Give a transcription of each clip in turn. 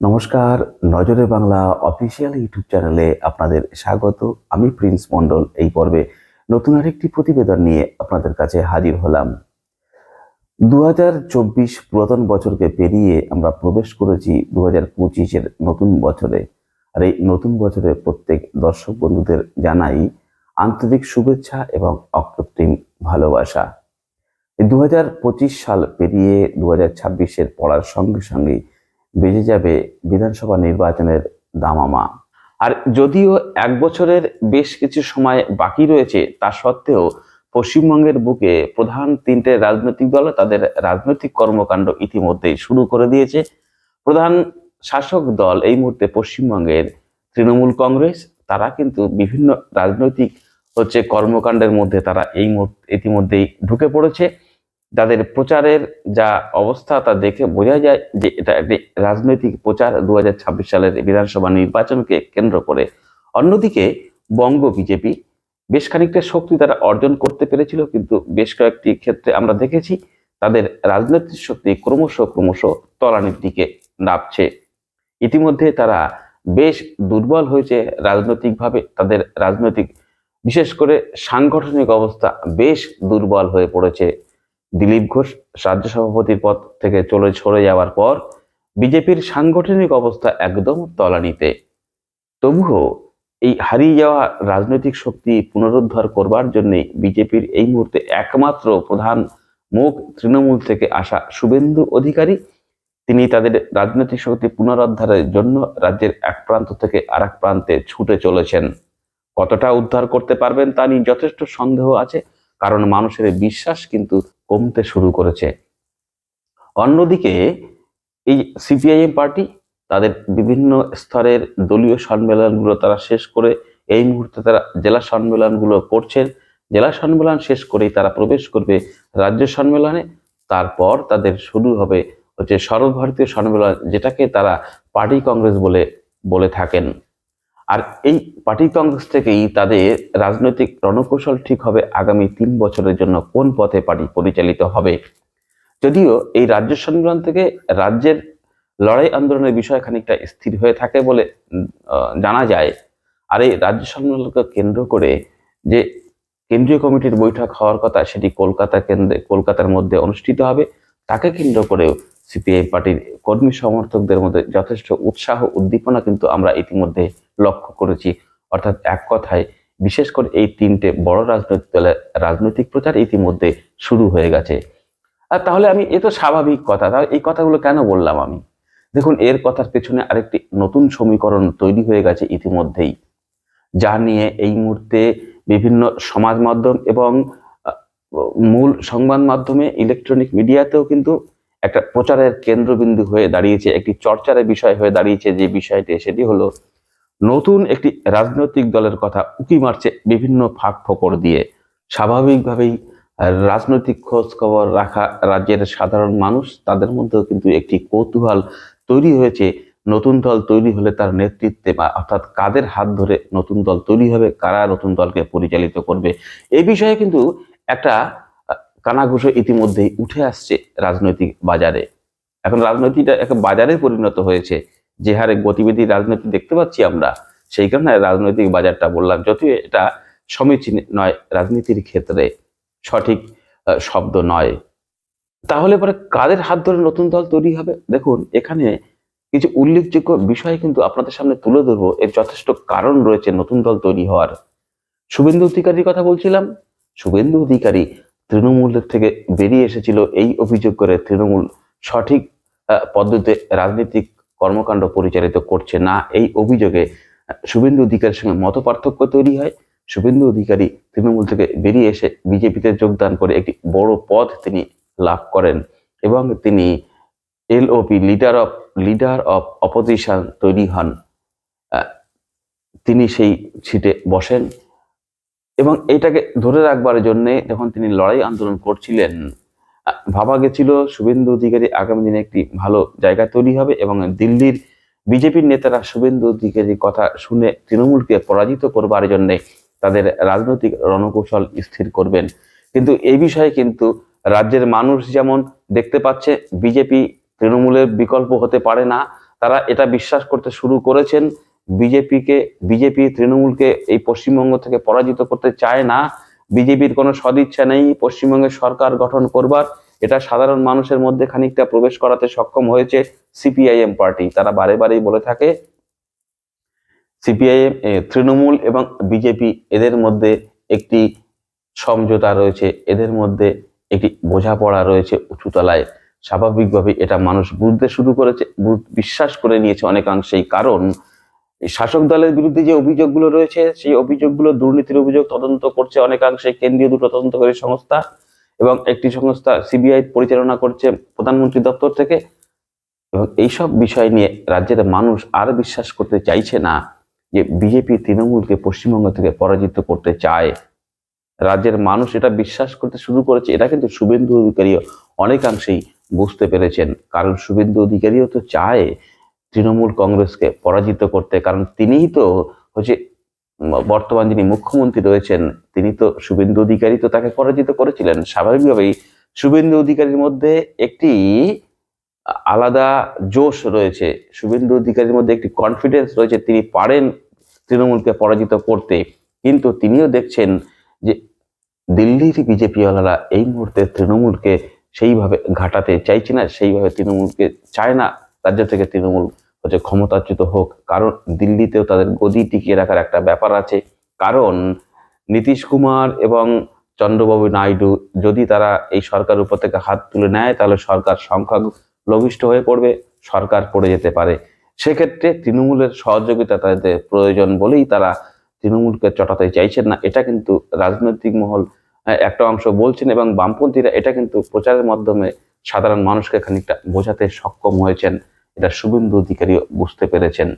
নমস্কার, নজরে Bangla official YouTube চ্যানেলে আপনাদের স্বাগত। আমি প্রিন্স মণ্ডল। এই পর্বে নতুন আরেকটি প্রতিবেদন নিয়ে আপনাদের কাছে হাজির হলাম। দু হাজার চব্বিশ পুরাতন বছরকে পেরিয়ে আমরা প্রবেশ করেছি দু হাজার পঁচিশের নতুন বছরে। আর এই নতুন বছরে প্রত্যেক দর্শক বন্ধুদের জানাই আন্তরিক শুভেচ্ছা এবং অকৃত্রিম ভালোবাসা। দু হাজার পঁচিশ সাল পেরিয়ে দু হাজার ছাব্বিশের পড়ার সঙ্গে সঙ্গেই বেজে যাবে বিধানসভা নির্বাচনের দামামা। আর যদিও এক বছরের বেশ কিছু সময় বাকি রয়েছে, তা সত্ত্বেও পশ্চিমবঙ্গের বুকে প্রধান তিনটে রাজনৈতিক দল তাদের রাজনৈতিক কর্মকাণ্ড ইতিমধ্যেই শুরু করে দিয়েছে। প্রধান শাসক দল এই মুহূর্তে পশ্চিমবঙ্গের তৃণমূল কংগ্রেস, তারা কিন্তু বিভিন্ন রাজনৈতিক হচ্ছে কর্মকাণ্ডের মধ্যে তারা এই ইতিমধ্যেই ঢুকে পড়েছে। তাদের প্রচারের যা অবস্থা তা দেখে বোঝা যায় যে এটা একটি রাজনৈতিক প্রচার দু হাজার ছাব্বিশ সালের বিধানসভা নির্বাচনকে কেন্দ্র করে। অন্যদিকে বঙ্গ বিজেপি বেশ খানিকটা শক্তি তারা অর্জন করতে পেরেছিল, কিন্তু বেশ কয়েকটি ক্ষেত্রে আমরা দেখেছি তাদের রাজনৈতিক শক্তি ক্রমশ ক্রমশ তলানির দিকে নামছে ইতিমধ্যে তারা বেশ দুর্বল হয়েছে রাজনৈতিকভাবে। তাদের রাজনৈতিক, বিশেষ করে সাংগঠনিক অবস্থা বেশ দুর্বল হয়ে পড়েছে। দিলীপ ঘোষ রাজ্য সভাপতির পদ থেকে চলে সরে যাওয়ার পর বিজেপির সাংগঠনিক অবস্থা একদম তলানিতে। তবুও এই হারিয়ে যাওয়া রাজনৈতিক শক্তি পুনরুদ্ধার করবার জন্য বিজেপির এই মুহূর্তে একমাত্র প্রধান মুখ তৃণমূল থেকে আসা শুভেন্দু অধিকারী। তিনি তাদের রাজনৈতিক শক্তি পুনরুদ্ধারের জন্য রাজ্যের এক প্রান্ত থেকে আর প্রান্তে ছুটে চলেছেন। কতটা উদ্ধার করতে পারবেন তা নিয়ে যথেষ্ট সন্দেহ আছে, কারণ মানুষের বিশ্বাস কিন্তু কমতে শুরু করেছে। অন্যদিকে এই সিপিআইএম পার্টি তাদের বিভিন্ন স্তরের দলীয় সম্মেলনগুলো তারা শেষ করে এই মুহূর্তে তারা জেলা সম্মেলনগুলো করছেন। জেলা সম্মেলন শেষ করেই তারা প্রবেশ করবে রাজ্য সম্মেলনে। তারপর তাদের শুরু হবে হচ্ছে সর্বভারতীয় সম্মেলন, যেটাকে তারা পার্টি কংগ্রেস বলে বলে থাকেন। আর এই পার্টি কংগ্রেস থেকেই তাদের রাজনৈতিক রণকৌশল ঠিক হবে আগামী তিন বছরের জন্য কোন পথে পার্টি পরিচালিত হবে? যদিও এই রাজ্য সম্মেলন থেকে রাজ্যের লড়াই আন্দোলনের বিষয় খানিকটা স্থির হয়ে থাকে বলে জানা যায়। আর এই রাজ্য সম্মেলনকে কেন্দ্র করে যে কেন্দ্রীয় কমিটির বৈঠক হওয়ার কথা সেটি কলকাতা কেন্দ্রে, কলকাতার মধ্যে অনুষ্ঠিত হবে, তাকে কেন্দ্র করেও সিপিআই পার্টির কর্মী সমর্থকদের মধ্যে যথেষ্ট উৎসাহ, উদ্দীপনা কিন্তু আমরা ইতিমধ্যে লক্ষ্য করেছি। অর্থাৎ এক কথায়, বিশেষ করে এই তিনটে বড় রাজনৈতিক দলের রাজনৈতিক প্রচার ইতিমধ্যে শুরু হয়ে গেছে। আর তাহলে আমি, এ তো স্বাভাবিক কথা। তাহলে এই কথাগুলো কেন বললাম আমি? দেখুন, এর কথার পেছনে আরেকটি নতুন সমীকরণ তৈরি হয়ে গেছে ইতিমধ্যেই, যা নিয়ে এই মুহূর্তে বিভিন্ন সমাজ মাধ্যম এবং মূল সংবাদ মাধ্যমে ইলেকট্রনিক মিডিয়াতেও কিন্তু একটা প্রচারের কেন্দ্রবিন্দু হয়ে দাঁড়িয়েছে, একটি চর্চার বিষয় হয়ে দাঁড়িয়েছে যে বিষয়টি, সেটি হলো নতুন একটি রাজনৈতিক দলের কথা উকি মারছে বিভিন্ন ফাঁক ফোকর দিয়ে। স্বাভাবিকভাবেই রাজনৈতিক খোঁজ খবর রাখা রাজ্যের সাধারণ মানুষ, তাদের মধ্যেও কিন্তু একটি কৌতূহল তৈরি হয়েছে। নতুন দল তৈরি হলে তার নেতৃত্বে বা অর্থাৎ কাদের হাত ধরে নতুন দল তৈরি হবে, কারা নতুন দলকে পরিচালিত করবে এই বিষয়ে কিন্তু একটা কানাঘুষো ইতিমধ্যেই উঠে আসছে রাজনৈতিক বাজারে। এখন রাজনৈতিকটা একটা বাজারে পরিণত হয়েছে। যে হারে গতিবিধি রাজনীতি দেখতে পাচ্ছি আমরা, সেই কারণে রাজনৈতিক বাজারটা বললাম, যদিও এটা সমীচীন নয়, রাজনীতির ক্ষেত্রে সঠিক শব্দ নয়। তাহলে পরে কাদের হাত ধরে নতুন দল তৈরি হবে? দেখুন, এখানে কিছু উল্লেখযোগ্য বিষয় কিন্তু আপনাদের সামনে তুলে ধরবো। এর যথেষ্ট কারণ রয়েছে নতুন দল তৈরি হওয়ার। শুভেন্দু অধিকারীর কথা বলছিলাম। শুভেন্দু অধিকারী তৃণমূলের থেকে বেরিয়ে এসেছিল। এই অভিযোগ করে তৃণমূল সঠিক পদ্ধতিতে রাজনৈতিক কর্মকাণ্ড পরিচালিত করছে না, এই অভিযোগে শুভেন্দু অধিকারীর সঙ্গে মত পার্থক্য তৈরি হয়। শুভেন্দু অধিকারী তৃণমূল থেকে বেরিয়ে এসে বিজেপিতে যোগদান করে একটি বড় পদ তিনি লাভ করেন এবং তিনি LOP leader of leader of opposition তৈরি হন। তিনি সেই সিটে বসেন এবং এটাকে ধরে রাখবার জন্যে যখন তিনি লড়াই আন্দোলন করছিলেন ভাবা গেছিল শুভেন্দু অধিকারী আগামী দিনে একটি ভালো জায়গা তৈরি হবে এবং দিল্লির বিজেপির নেতারা শুভেন্দু অধিকারীর কথা শুনে তৃণমূলকে পরাজিত করবার জন্যে তাদের রাজনৈতিক রণকৌশল স্থির করবেন। কিন্তু এই বিষয়ে কিন্তু রাজ্যের মানুষ যেমন দেখতে পাচ্ছে, বিজেপি তৃণমূলের বিকল্প হতে পারে না। তারা এটা বিশ্বাস করতে শুরু করেছেন, বিজেপিকে, বিজেপি তৃণমূলকে এই পশ্চিমবঙ্গ থেকে পরাজিত করতে চায় না। বিজেপির কোনো সদিচ্ছা নেই পশ্চিমবঙ্গে সরকার গঠন করবার, এটা সাধারণ মানুষের মধ্যে খানিকটা প্রবেশ করাতে সক্ষম হয়েছে সিপিআইএম পার্টি। তারা বারে বারেই বলে থাকে, সিপিআইএম তৃণমূল এবং বিজেপি এদের মধ্যে একটি সমঝোতা রয়েছে, এদের মধ্যে একটি বোঝাপড়া রয়েছে উঁচুতলায়। স্বাভাবিকভাবে এটা মানুষ বুঝতে শুরু করেছে বিশ্বাস করে নিয়েছে অনেকাংশেই। কারণ এই শাসক দলের বিরুদ্ধে যে অভিযোগগুলো রয়েছে, সেই অভিযোগগুলো দুর্নীতির অভিযোগ তদন্ত করছে অনেকাংশে কেন্দ্রীয় দুটো তদন্তকারী সংস্থা এবং একটি সংস্থা সিবিআই পরিচালনা করছে প্রধানমন্ত্রী দপ্তর থেকে। এবং এইসব বিষয় নিয়ে রাজ্যের মানুষ আর বিশ্বাস করতে চাইছে না যে বিজেপি তৃণমূলকে পশ্চিমবঙ্গ থেকে পরাজিত করতে চায়। রাজ্যের মানুষ এটা বিশ্বাস করতে শুরু করেছে, এটা কিন্তু শুভেন্দু অধিকারীও অনেকাংশেই বুঝতে পেরেছেন। কারণ শুভেন্দু অধিকারীও তো চায় তৃণমূল কংগ্রেসকে পরাজিত করতে, কারণ তিনিই তো হচ্ছে বর্তমান যিনি মুখ্যমন্ত্রী রয়েছেন, তিনি তো শুভেন্দু অধিকারী তো তাকে পরাজিত করেছিলেন। স্বাভাবিকভাবেই শুভেন্দু অধিকারীর মধ্যে একটি আলাদা জোশ রয়েছে। শুভেন্দু অধিকারীর মধ্যে একটি কনফিডেন্স রয়েছে, তিনি পারেন তৃণমূলকে পরাজিত করতে। কিন্তু তিনিও দেখছেন যে দিল্লির বিজেপিওয়ালারা এই মুহূর্তে তৃণমূলকে সেইভাবে ঘাটাতে চাইছে না, সেইভাবে তৃণমূলকে চায় না। রাজ্য থেকে তৃণমূল হচ্ছে ক্ষমতাচ্যুত হোক। কারণ দিল্লিতেও তাদের গদি টিকিয়ে রাখার একটা ব্যাপার আছে। কারণ নীতিশ কুমার এবং চন্দ্রবাবু নাইডু যদি তারা এই সরকার উপর থেকে হাত তুলে নেয়, তাহলে সরকার সংখ্যা লঘিষ্ঠ হয়ে পড়বে, সরকার পড়ে যেতে পারে। সেক্ষেত্রে তৃণমূলের সহযোগিতা তাদের প্রয়োজন বলেই তারা তৃণমূলকে চটাতে চাইছেন না। এটা কিন্তু রাজনৈতিক মহল একটা অংশ বলছেন এবং বামপন্থীরা এটা কিন্তু প্রচারের মাধ্যমে সাধারণ মানুষকে খানিকটা বোঝাতে সক্ষম হয়েছেন। এটা শুভেন্দু অধিকারীও বুঝতে পেরেছেন।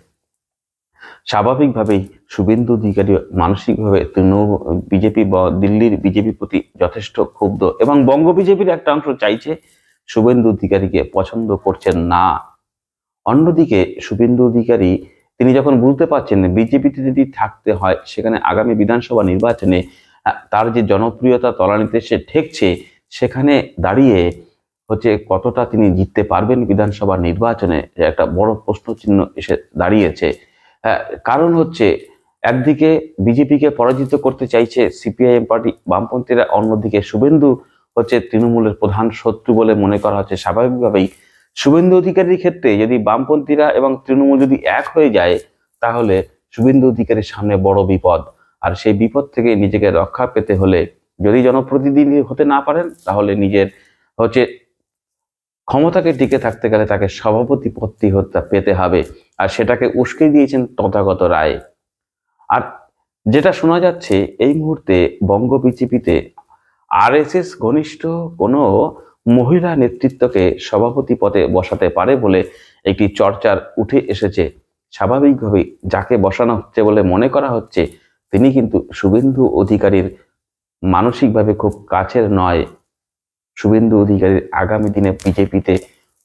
স্বাভাবিকভাবেই শুভেন্দু অধিকারী মানসিকভাবে তৃণমূল, বিজেপি বা দিল্লির বিজেপির প্রতি যথেষ্ট ক্ষুব্ধ এবং বঙ্গ বিজেপির একটা অংশ চাইছে শুভেন্দু অধিকারীকে পছন্দ করছেন না। অন্যদিকে শুভেন্দু অধিকারী, তিনি যখন বুঝতে পারছেন বিজেপিতে যদি থাকতে হয়, সেখানে আগামী বিধানসভা নির্বাচনে তার যে জনপ্রিয়তা তলানিতে সে ঠেকছে, সেখানে দাঁড়িয়ে হচ্ছে কতটা তিনি জিততে পারবেন বিধানসভা নির্বাচনে একটা বড় প্রশ্নচিহ্ন এসে দাঁড়িয়েছে। আহ, কারণ হচ্ছে একদিকে বিজেপিকে পরাজিত করতে চাইছে সিপিআইএম পার্টি বামপন্থীরা অন্যদিকে শুভেন্দু হচ্ছে তৃণমূলের প্রধান শত্রু বলে মনে করা হচ্ছে স্বাভাবিকভাবেই। শুভেন্দু অধিকারীর ক্ষেত্রে যদি বামপন্থীরা এবং তৃণমূল যদি এক হয়ে যায় তাহলে শুভেন্দু অধিকারীর সামনে বড় বিপদ। আর সেই বিপদ থেকে নিজেকে রক্ষা পেতে হলে যদি জনপ্রতিনিধি হতে না পারেন তাহলে নিজের হচ্ছে ক্ষমতাকে টিকে থাকতে গেলে তাকে সভাপতি পদটি হতে পেতে হবে আর সেটাকে উস্কে দিয়েছেন তথাগত রায়। আর যেটা শোনা যাচ্ছে, এই মুহূর্তে বঙ্গ বিজেপিতে আরএসএস ঘনিষ্ঠ কোনো মহিলা নেতৃত্বকে সভাপতি পদে বসাতে পারে বলে একটি চর্চার উঠে এসেছে। স্বাভাবিকভাবেই যাকে বসানো হচ্ছে বলে মনে করা হচ্ছে, তিনি কিন্তু শুভেন্দু অধিকারীর মানসিকভাবে খুব কাছের নয়। শুভেন্দু অধিকারীর আগামী দিনে বিজেপিতে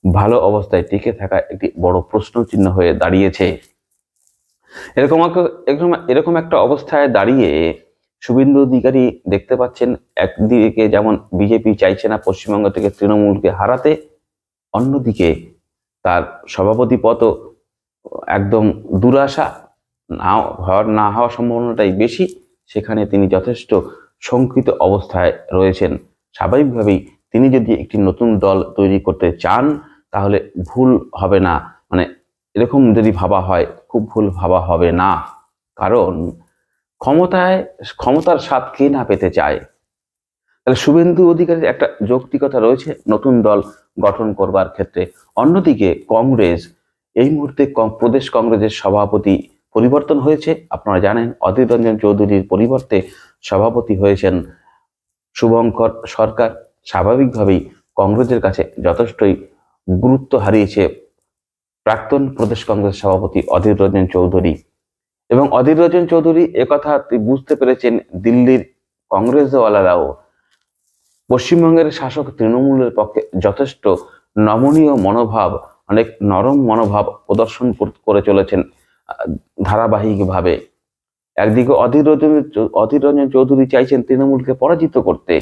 ভালো অবস্থায় টিকে থাকা একটি বড় প্রশ্ন চিহ্ন হয়ে দাঁড়িয়েছে। এরকম এরকম এরকম একটা অবস্থায় দাঁড়িয়ে শুভেন্দু অধিকারী দেখতে পাচ্ছেন, একদিকে যেমন বিজেপি চাইছে না পশ্চিমবঙ্গ থেকে তৃণমূলকে হারাতে, অন্যদিকে তার সভাপতি পদও একদম দুরাশা, না, হওয়ার না হওয়ার সম্ভাবনাটাই বেশি। সেখানে তিনি যথেষ্ট শঙ্কিত অবস্থায় রয়েছেন। স্বাভাবিকভাবেই তিনি যদি একটি নতুন দল তৈরি করতে চান, তাহলে ভুল হবে না। মানে এরকম যদি ভাবা হয়, খুব ভুল ভাবা হবে না। কারণ ক্ষমতায়, ক্ষমতার স্বাদ কে না পেতে চায়? তাহলে শুভেন্দু অধিকারীর একটা যৌক্তিকতা রয়েছে, নতুন দল গঠন করবার ক্ষেত্রে। অন্যদিকে কংগ্রেস, এই মুহূর্তে প্রদেশ কংগ্রেসের সভাপতি পরিবর্তন হয়েছে। আপনারা জানেন, অধীর রঞ্জন চৌধুরীর পরিবর্তে সভাপতি হয়েছেন শুভঙ্কর সরকার। স্বাভাবিকভাবেই কংগ্রেসের কাছে যথেষ্টই গুরুত্ব হারিয়েছে প্রাক্তন প্রদেশ কংগ্রেস সভাপতি অধীর রঞ্জন চৌধুরী। এবং অধীর রঞ্জন চৌধুরী একথা বুঝতে পেরেছেন দিল্লির কংগ্রেসওয়ালারাও। পশ্চিমবঙ্গের শাসক তৃণমূলের পক্ষে যথেষ্ট নমনীয় মনোভাব, অনেক নরম মনোভাব প্রদর্শন করে চলেছেন ধারাবাহিকভাবে। একদিকে অধীর রঞ্জন অধীর রঞ্জন চৌধুরী চাইছেন তৃণমূলকে পরাজিত করতে।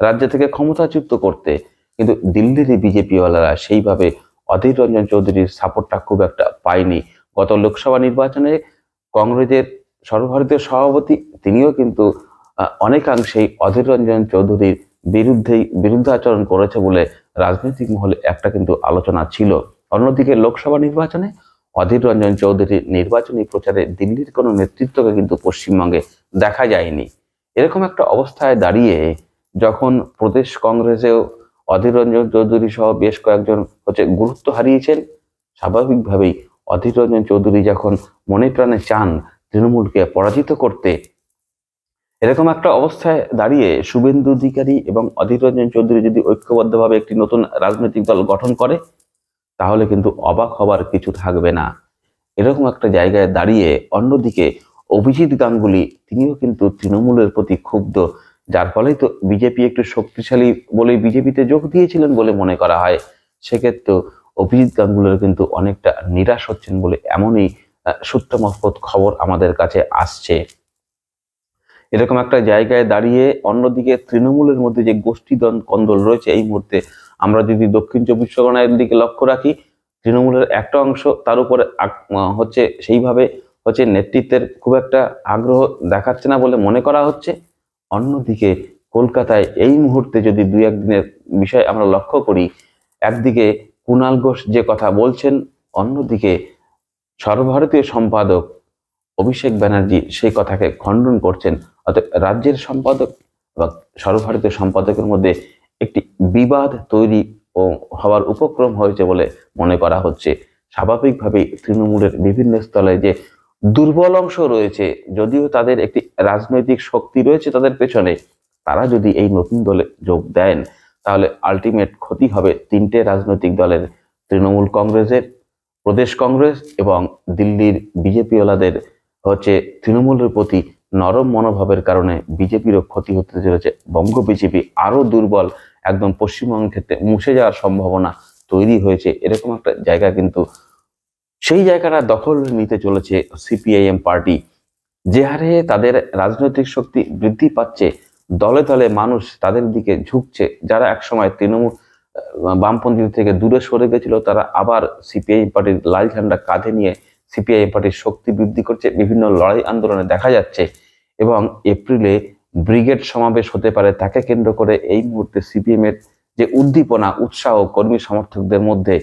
রাজ্য থেকে ক্ষমতাচ্যুত করতে। কিন্তু দিল্লির বিজেপিওয়ালারা সেইভাবে অধীর রঞ্জন চৌধুরীর সাপোর্টটা খুব একটা পায়নি। গত লোকসভা নির্বাচনে কংগ্রেসের সর্বভারতীয় সভাপতি, তিনিও কিন্তু অনেকাংশেই অধীর রঞ্জন চৌধুরীর বিরুদ্ধেই বিরুদ্ধাচরণ করেছে বলে রাজনৈতিক মহলে একটা কিন্তু আলোচনা ছিল। অন্যদিকে লোকসভা নির্বাচনে অধীর রঞ্জন চৌধুরীর নির্বাচনী প্রচারে দিল্লির কোনো নেতৃত্বকে কিন্তু পশ্চিমবঙ্গে দেখা যায়নি। এরকম একটা অবস্থায় দাঁড়িয়ে যখন প্রদেশ কংগ্রেসেও অধীর রঞ্জন চৌধুরী সহ বেশ কয়েকজন হচ্ছে গুরুত্ব হারিয়েছেন, স্বাভাবিকভাবেই অধীর রঞ্জন চৌধুরী যখন মনে প্রাণে চান তৃণমূলকে পরাজিত করতে, এরকম একটা অবস্থায় দাঁড়িয়ে শুভেন্দু অধিকারী এবং অধীর রঞ্জন চৌধুরী যদি ঐক্যবদ্ধভাবে একটি নতুন রাজনৈতিক দল গঠন করে, তাহলে কিন্তু অবাক হবার কিছু থাকবে না। এরকম একটা জায়গায় দাঁড়িয়ে অন্যদিকে অভিজিৎ গাঙ্গুলি, তিনিও কিন্তু তৃণমূলের প্রতি ক্ষুব্ধ। যার ফলেই তো বিজেপি একটু শক্তিশালী বলে বিজেপিতে যোগ দিয়েছিলেন বলে মনে করা হয়। সেক্ষেত্রে অভিজিৎ গাঙ্গুলের কিন্তু অনেকটা নিরাশ হচ্ছেন বলে এমনই সূত্র মারফত খবর আমাদের কাছে আসছে। এরকম একটা জায়গায় দাঁড়িয়ে অন্যদিকে তৃণমূলের মধ্যে যে গোষ্ঠী কন্দল রয়েছে, এই মুহূর্তে আমরা যদি দক্ষিণ চব্বিশ পরগনার দিকে লক্ষ্য রাখি, তৃণমূলের একটা অংশ তার উপরে হচ্ছে সেইভাবে হচ্ছে নেতৃত্বের খুব একটা আগ্রহ দেখাচ্ছে না বলে মনে করা হচ্ছে। অন্যদিকে কলকাতায় এই মুহূর্তে যদি দুই একদিনের বিষয় আমরা লক্ষ্য করি, একদিকে কুণাল ঘোষ যে কথা বলছেন, অন্যদিকে সর্বভারতীয় সম্পাদক অভিষেক ব্যানার্জি সেই কথাকে খণ্ডন করছেন। অর্থাৎ রাজ্যের সম্পাদক বা সর্বভারতীয় সম্পাদকের মধ্যে একটি বিবাদ তৈরি ও হওয়ার উপক্রম হয়েছে বলে মনে করা হচ্ছে। স্বাভাবিকভাবেই তৃণমূলের বিভিন্ন স্থলে যে দুর্বল অংশ রয়েছে, যদিও তাদের একটি রাজনৈতিক শক্তি রয়েছে তাদের পেছনে, তারা যদি এই নতুন দলে যোগ দেন, তাহলে আলটিমেট ক্ষতি হবে তিনটে রাজনৈতিক দলের, তৃণমূল কংগ্রেসের, প্রদেশ কংগ্রেস এবং দিল্লির বিজেপিওয়ালাদের। হচ্ছে তৃণমূলের প্রতি নরম মনোভাবের কারণে বিজেপিরও ক্ষতি হতে চলেছে। বঙ্গ বিজেপি আরও দুর্বল, একদম পশ্চিমবঙ্গের ক্ষেত্রে মুছে যাওয়ার সম্ভাবনা তৈরি হয়েছে। এরকম একটা জায়গা কিন্তু সেই জায়গাটা দখল নিতে চলেছে সিপিআইএম পার্টি। যে হারে তাদের রাজনৈতিক শক্তি বৃদ্ধি পাচ্ছে, দলে দলে মানুষ তাদের দিকে ঝুঁকছে। যারা একসময় তৃণমূল বামপন্থী থেকে দূরে সরে গেছিল, তারা আবার সিপিআইএম পার্টির লাল ঝান্ডা কাঁধে নিয়ে সিপিআইএম পার্টির শক্তি বৃদ্ধি করছে। বিভিন্ন লড়াই আন্দোলনে দেখা যাচ্ছে এবং এপ্রিলে ব্রিগেড সমাবেশ হতে পারে। তাকে কেন্দ্র করে এই মুহূর্তে সিপিএম এর যে উদ্দীপনা, উৎসাহ কর্মী সমর্থকদের মধ্যে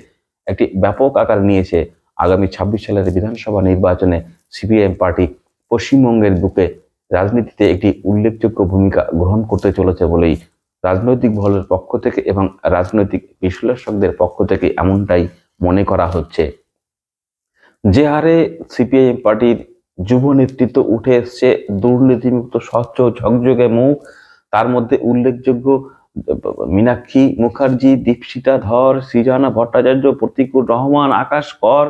একটি ব্যাপক আকার নিয়েছে। আগামী ছাব্বিশ সালের বিধানসভা নির্বাচনে সিপিআইএম পার্টি পশ্চিমবঙ্গের বুকে রাজনীতিতে একটি উল্লেখযোগ্য ভূমিকা গ্রহণ করতে চলেছে বলেই রাজনৈতিক মহলের পক্ষ থেকে এবং রাজনৈতিক বিশ্লেষকদের পক্ষ থেকে এমনটাই মনে করা হচ্ছে। যে হারে সিপিআইএম পার্টির যুব নেতৃত্ব উঠে এসছে, দুর্নীতিমুক্ত, স্বচ্ছ, ঝকঝকে মুখ, তার মধ্যে উল্লেখযোগ্য মীনাক্ষী মুখার্জি, দীপশিতা ধর, সৃজনা ভট্টাচার্য প্রতিকুর রহমান, আকাশ কর,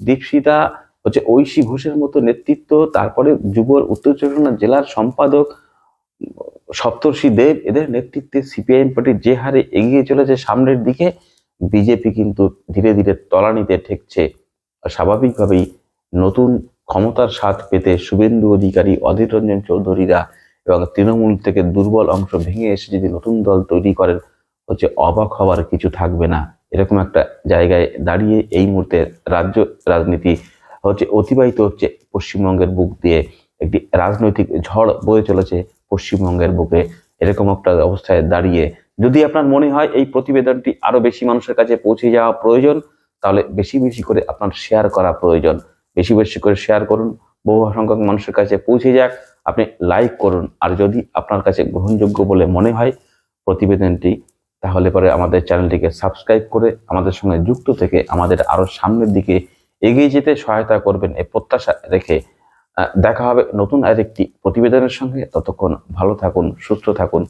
দীপশিতা হচ্ছে ঐশী ঘোষের মতো নেতৃত্ব। তারপরে যুবর উত্তর চব্বিশ জেলার সম্পাদক সপ্তর্ষি দেব। এদের নেতৃত্বে সিপিআইএম পার্টি যে হারে এগিয়ে চলেছে সামনের দিকে, বিজেপি কিন্তু ধীরে ধীরে তলানিতে ঠেকছে। স্বাভাবিকভাবেই নতুন ক্ষমতার স্বাদ পেতে শুভেন্দু অধিকারী অধীর রঞ্জন চৌধুরীরা এবং তৃণমূল থেকে দুর্বল অংশ ভেঙে এসে যদি নতুন দল তৈরি করেন, হচ্ছে অবাক হওয়ার কিছু থাকবে না। এরকম একটা জায়গায় দাঁড়িয়ে এই মুহূর্তে রাজ্য রাজনীতি হচ্ছে অতিবাহিত হচ্ছে পশ্চিমবঙ্গের বুক দিয়ে। একটি রাজনৈতিক ঝড় বয়ে চলেছে পশ্চিমবঙ্গের বুকে। এরকম একটা অবস্থায় দাঁড়িয়ে যদি আপনার মনে হয় এই প্রতিবেদনটি আরও বেশি মানুষের কাছে পৌঁছে যাওয়া প্রয়োজন, তাহলে বেশি বেশি করে আপনার শেয়ার করা প্রয়োজন। বেশি বেশি করে শেয়ার করুন। বহু সংখ্যক মানুষের কাছে পৌঁছে যাক। আপনি লাইক করুন। আর যদি আপনার কাছে গ্রহণযোগ্য বলে মনে হয় প্রতিবেদনটি, তাহলে পরে আমাদের চ্যানেলটিকে সাবস্ক্রাইব করে আমাদের সঙ্গে যুক্ত থেকে আমাদের আরও সামনের দিকে এগিয়ে যেতে সহায়তা করবেন এ প্রত্যাশা রেখে। দেখা হবে নতুন আরেকটি প্রতিবেদনের সঙ্গে। ততক্ষণ ভালো থাকুন, সুস্থ থাকুন।